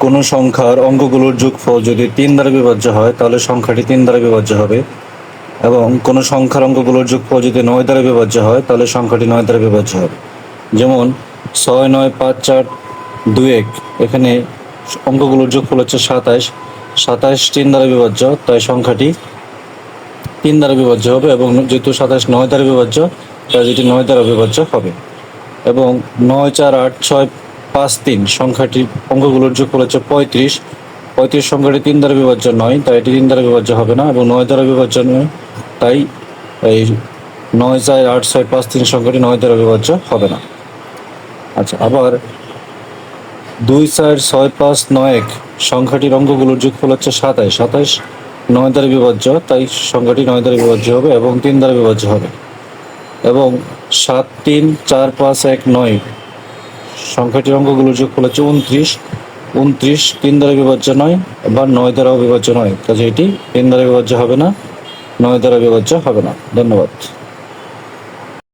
কোনো সংখ্যার অঙ্কগুলোর যোগফল যদি তিন দ্বারা বিভাজ্য হয়, তাহলে সংখ্যাটি তিন দ্বারা বিভাজ্য হবে। এবং কোনো সংখ্যার অঙ্কগুলোর যোগফল যদি নয় দ্বারা বিভাজ্য হয়, তাহলে সংখ্যাটি নয় দ্বারা বিভাজ্য হবে। যেমন ছয়, নয়, পাঁচ, চার, দুই, এক। এখানে অঙ্কগুলোর যোগফল হচ্ছে সাতাশ সাতাশ তিন দ্বারা বিভাজ্য, তাই সংখ্যাটি তিন দ্বারা বিভাজ্য হবে এবং যেহেতু সাতাশ নয় দ্বারা বিভাজ্য, তাই যেটি নয় দ্বারা বিভাজ্য হবে। এবং নয়, চার, আট, ছয় পাঁচ তিন। সংখ্যাটি অঙ্কগুলোর যোগফল হচ্ছে পঁয়ত্রিশ। পঁয়ত্রিশ সংখ্যাটি তিন দ্বারা বিভাজ্য নয়, তাই এটি তিন দ্বারা বিভাজ্য হবে না, এবং নয় দ্বারা বিভাজ্য নয়, তাই এই নয় চার আট ছয় পাঁচ তিন সংখ্যাটি নয় দ্বারা বিভাজ্য হবে না। আচ্ছা আবার দুই চার ছয় পাঁচ নয় এক, সংখ্যাটির অঙ্কগুলোর যোগফল হচ্ছে সাতাশ। সাতাশ নয় দ্বারা বিভাজ্য, তাই সংখ্যাটি নয় দ্বারা বিভাজ্য হবে এবং তিন দ্বারা বিভাজ্য হবে। এবং সাত তিন চার পাঁচ এক নয় সংখ্যাটির অঙ্কগুলোর যোগফল হচ্ছে উনত্রিশ। উনত্রিশ তিন দ্বারা বিভাজ্য নয় বা নয় দ্বারাও বিভাজ্য নয়। কাজে এটি তিন দ্বারা বিভাজ্য হবে না, নয় দ্বারা বিভাজ্য হবে না। ধন্যবাদ।